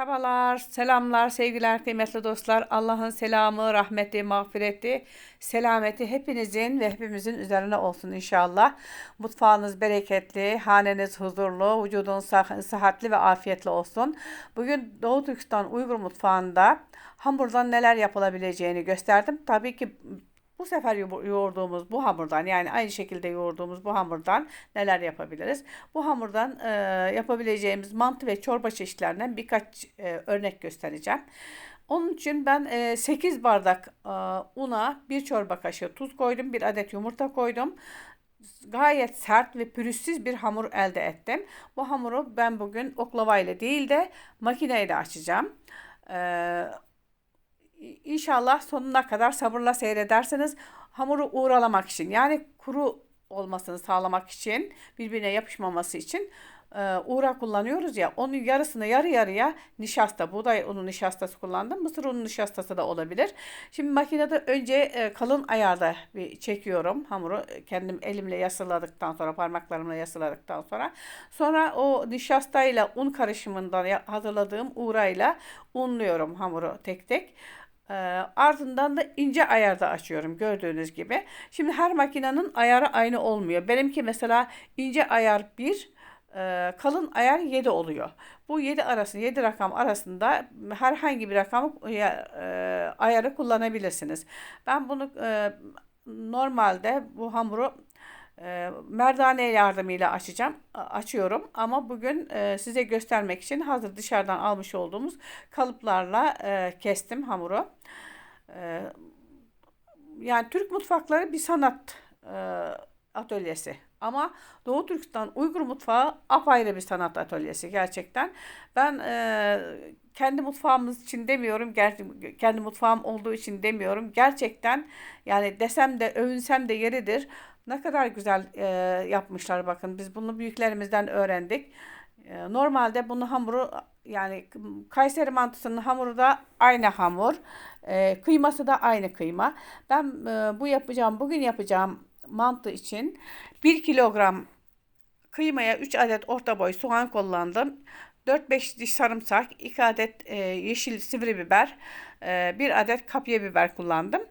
Merhabalar, selamlar, sevgiler, kıymetli dostlar. Allah'ın selamı, rahmeti, mağfireti, selameti hepinizin ve hepimizin üzerine olsun inşallah. Mutfağınız bereketli, haneniz huzurlu, vücudun sah- sıhhatli ve afiyetli olsun. Bugün Doğu Türkistan Uygur mutfağında hamurdan neler yapılabileceğini gösterdim. Tabii ki bu sefer yo- yoğurduğumuz bu hamurdan yani aynı şekilde yoğurduğumuz bu hamurdan neler yapabiliriz? Bu hamurdan e, yapabileceğimiz mantı ve çorba çeşitlerinden birkaç e, örnek göstereceğim. Onun için ben e, 8 bardak e, una, 1 çorba kaşığı tuz koydum, 1 adet yumurta koydum. Gayet sert ve pürüzsüz bir hamur elde ettim. Bu hamuru ben bugün oklava ile değil de makineyle açacağım. Ee, İnşallah sonuna kadar sabırla seyrederseniz hamuru uğralamak için yani kuru olmasını sağlamak için birbirine yapışmaması için e, uğra kullanıyoruz ya onun yarısını yarı yarıya nişasta buğday unu nişastası kullandım mısır unu nişastası da olabilir. Şimdi makinede önce e, kalın ayarda bir çekiyorum hamuru kendim elimle yasıladıktan sonra parmaklarımla yasıladıktan sonra sonra o nişastayla un karışımından hazırladığım uğrayla unluyorum hamuru tek tek. Ee, ardından da ince ayarda açıyorum gördüğünüz gibi. Şimdi her makinenin ayarı aynı olmuyor. Benimki mesela ince ayar 1, e, kalın ayar 7 oluyor. Bu 7 arası 7 rakam arasında herhangi bir rakam e, ayarı kullanabilirsiniz. Ben bunu e, normalde bu hamuru e, merdane yardımıyla açacağım, açıyorum. Ama bugün e, size göstermek için hazır dışarıdan almış olduğumuz kalıplarla e, kestim hamuru. E, yani Türk mutfakları bir sanat e, atölyesi. Ama Doğu Türkistan Uygur mutfağı apayrı bir sanat atölyesi gerçekten. Ben e, kendi mutfağımız için demiyorum, ger- kendi mutfağım olduğu için demiyorum. Gerçekten yani desem de övünsem de yeridir. Ne kadar güzel e, yapmışlar bakın. Biz bunu büyüklerimizden öğrendik. E, normalde bunu hamuru yani Kayseri mantısının hamuru da aynı hamur. E, kıyması da aynı kıyma. Ben e, bu yapacağım, bugün yapacağım mantı için 1 kilogram kıymaya 3 adet orta boy soğan kullandım. 4-5 diş sarımsak, 2 adet e, yeşil sivri biber, e, 1 adet kapya biber kullandım.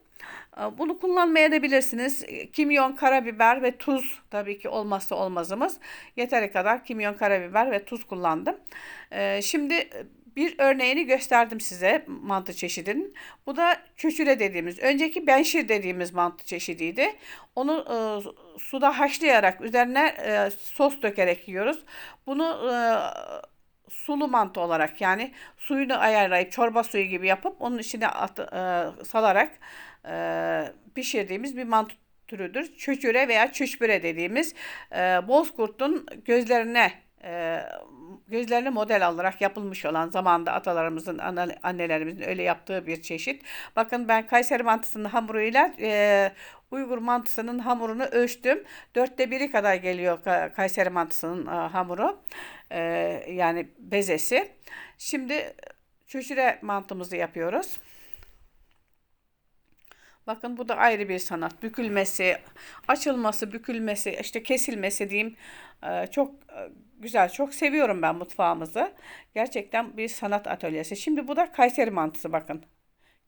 E, Bunu kullanmayabilirsiniz. Kimyon, karabiber ve tuz tabii ki olmazsa olmazımız. Yeteri kadar kimyon, karabiber ve tuz kullandım. E, Şimdi e, bir örneğini gösterdim size mantı çeşidinin. Bu da köçüre dediğimiz, önceki benşir dediğimiz mantı çeşidiydi. Onu e, suda haşlayarak üzerine e, sos dökerek yiyoruz. Bunu e, sulu mantı olarak yani suyunu ayarlayıp çorba suyu gibi yapıp onun içine at, e, salarak e, pişirdiğimiz bir mantı türüdür. Çöçüre veya çöşbüre dediğimiz e, bozkurtun gözlerine e, model alarak yapılmış olan zamanda atalarımızın, ana- annelerimizin öyle yaptığı bir çeşit. Bakın ben Kayseri mantısının hamuruyla e, Uygur mantısının hamurunu ölçtüm. Dörtte biri kadar geliyor Ka- Kayseri mantısının e, hamuru. E, yani bezesi. Şimdi çöçüre mantımızı yapıyoruz. Bakın bu da ayrı bir sanat. Bükülmesi, açılması, bükülmesi, işte kesilmesi diyeyim. Ee, Çok e, güzel, çok seviyorum ben mutfağımızı. Gerçekten bir sanat atölyesi. Şimdi bu da Kayseri mantısı bakın.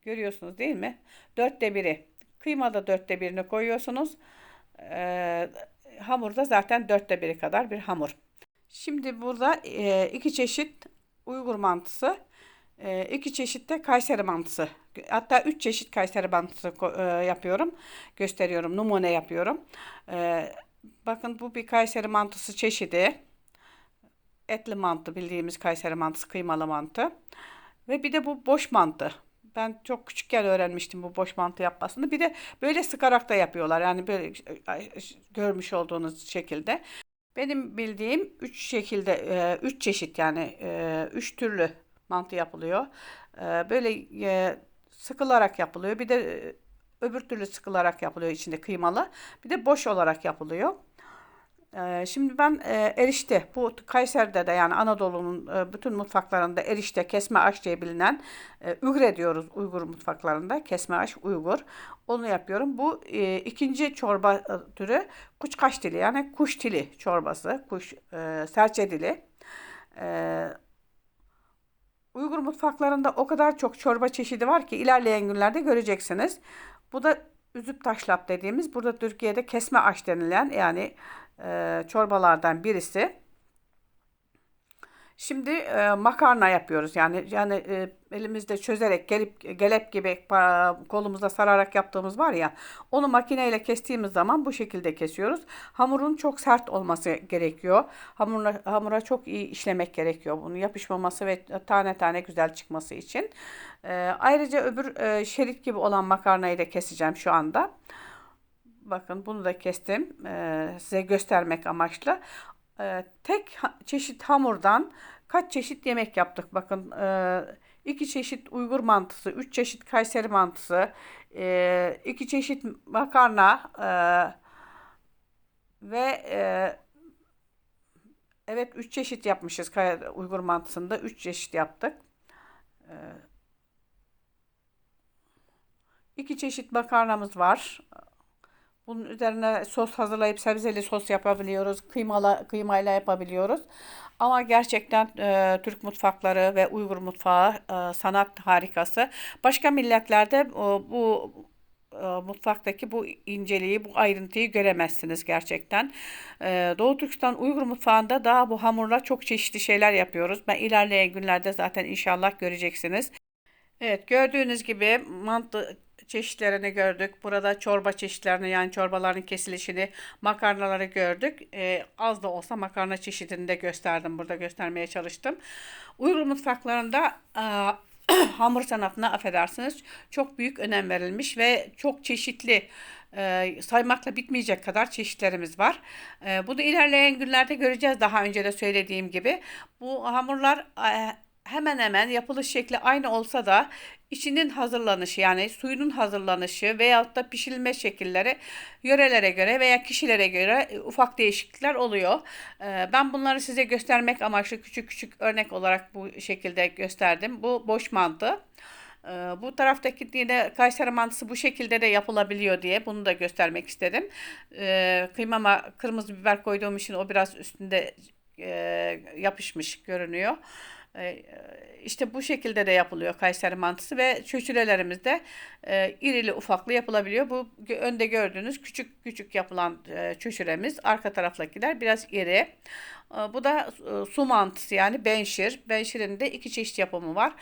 Görüyorsunuz değil mi? Dörtte biri. Kıymada dörtte birini koyuyorsunuz. Ee, hamurda zaten dörtte biri kadar bir hamur. Şimdi burada e, iki çeşit Uygur mantısı, e, iki çeşit de Kayseri mantısı. Hatta üç çeşit Kayseri mantısı e, yapıyorum, gösteriyorum, numune yapıyorum. E, bakın bu bir Kayseri mantısı çeşidi. Etli mantı bildiğimiz Kayseri mantısı, kıymalı mantı. Ve bir de bu boş mantı. Ben çok küçükken öğrenmiştim bu boş mantı yapmasını. Bir de böyle sıkarak da yapıyorlar. Yani böyle görmüş olduğunuz şekilde. Benim bildiğim üç şekilde, e, üç çeşit yani e, üç türlü mantı yapılıyor. E, Böyle e, sıkılarak yapılıyor. Bir de e, öbür türlü sıkılarak yapılıyor içinde kıymalı. Bir de boş olarak yapılıyor. Ee, Şimdi ben e, erişte, bu Kayseri'de de yani Anadolu'nun bütün mutfaklarında erişte, kesme aş diye bilinen ügre diyoruz Uygur mutfaklarında. Kesme aş Uygur. Onu yapıyorum. Bu ikinci çorba türü kuşkaş dili yani kuş dili çorbası, kuş serçe dili. Uygur mutfaklarında o kadar çok çorba çeşidi var ki ilerleyen günlerde göreceksiniz. Bu da üzüp taşlap dediğimiz burada Türkiye'de kesme aş denilen yani e, çorbalardan birisi. Şimdi e, makarna yapıyoruz. Yani yani e, elimizde çözerek gelip gelep gibi kolumuzda sararak yaptığımız var ya. Onu makineyle kestiğimiz zaman bu şekilde kesiyoruz. Hamurun çok sert olması gerekiyor. Hamurla, hamura çok iyi işlemek gerekiyor. Bunun yapışmaması ve tane tane güzel çıkması için. E, ayrıca öbür e, şerit gibi olan makarnayı da keseceğim şu anda. Bakın bunu da kestim. E, size göstermek amaçlı. Ee, tek çeşit hamurdan kaç çeşit yemek yaptık. Bakın e, iki çeşit Uygur mantısı, üç çeşit Kayseri mantısı, e, iki çeşit makarna e, ve e, evet üç çeşit yapmışız Uygur mantısında. Üç çeşit yaptık. E, iki çeşit makarnamız var. Bunun üzerine sos hazırlayıp sebzeli sos yapabiliyoruz. Kıymalı, kıymayla yapabiliyoruz. Ama gerçekten e, Türk mutfakları ve Uygur mutfağı e, sanat harikası. Başka milletlerde e, bu e, mutfaktaki bu inceliği, bu ayrıntıyı göremezsiniz gerçekten. E, Doğu Türkistan Uygur mutfağında daha bu hamurla çok çeşitli şeyler yapıyoruz. Ben ilerleyen günlerde zaten inşallah göreceksiniz. Evet gördüğünüz gibi mantı çeşitlerini gördük. Burada çorba çeşitlerini yani çorbaların kesilişini, makarnaları gördük. Ee, az da olsa makarna çeşidini de gösterdim. Burada göstermeye çalıştım. Uygur mutfaklarında e, hamur sanatına affedersiniz çok büyük önem verilmiş ve çok çeşitli e, saymakla bitmeyecek kadar çeşitlerimiz var. E, bunu ilerleyen günlerde göreceğiz daha önce de söylediğim gibi. Bu hamurlar e, hemen hemen yapılış şekli aynı olsa da içinin hazırlanışı yani suyunun hazırlanışı veyahut da pişirilme şekilleri yörelere göre veya kişilere göre e, ufak değişiklikler oluyor. Ee, Ben bunları size göstermek amaçlı küçük küçük örnek olarak bu şekilde gösterdim. Bu boş mantı. Ee, Bu taraftaki yine Kayseri mantısı bu şekilde de yapılabiliyor diye bunu da göstermek istedim. Ee, Kıymama kırmızı biber koyduğum için o biraz üstünde e, yapışmış görünüyor. E, İşte bu şekilde de yapılıyor Kayseri mantısı ve çöçürelerimiz de e, irili ufaklı yapılabiliyor. Bu önde gördüğünüz küçük küçük yapılan e, çöçüremiz. Arka taraftakiler biraz iri. E, Bu da e, su mantısı yani benşir. Benşirin de iki çeşit yapımı var.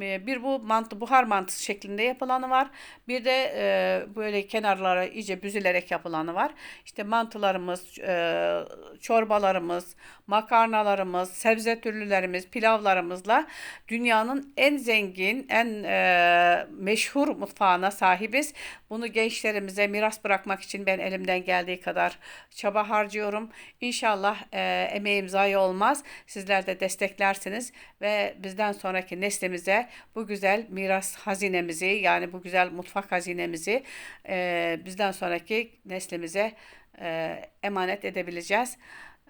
E, Bir bu mantı buhar mantısı şeklinde yapılanı var. Bir de e, böyle kenarlara iyice büzülerek yapılanı var. İşte mantılarımız, e, çorbalarımız, makarnalarımız, sebze türlülerimiz, pilavlarımızla dünyanın en zengin, en e, meşhur mutfağına sahibiz. Bunu gençlerimize miras bırakmak için ben elimden geldiği kadar çaba harcıyorum. İnşallah e, emeğim zayi olmaz. Sizler de desteklersiniz ve bizden sonraki neslimize bu güzel miras hazinemizi yani bu güzel mutfak hazinemizi e, bizden sonraki neslimize e, emanet edebileceğiz.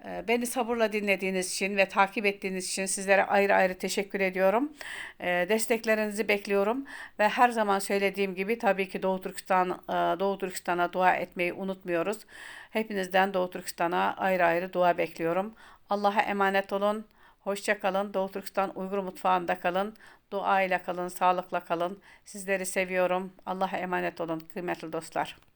E, Beni sabırla dinlediğiniz için ve takip ettiğiniz için sizlere ayrı ayrı teşekkür ediyorum. E, Desteklerinizi bekliyorum ve her zaman söylediğim gibi tabii ki Doğu Türkistan e, Doğu Türkistan'a dua etmeyi unutmuyoruz. Hepinizden Doğu Türkistan'a ayrı ayrı dua bekliyorum. Allah'a emanet olun. Hoşça kalın. Doğu Türkistan Uygur mutfağında kalın. Dua ile kalın, sağlıkla kalın. Sizleri seviyorum. Allah'a emanet olun kıymetli dostlar.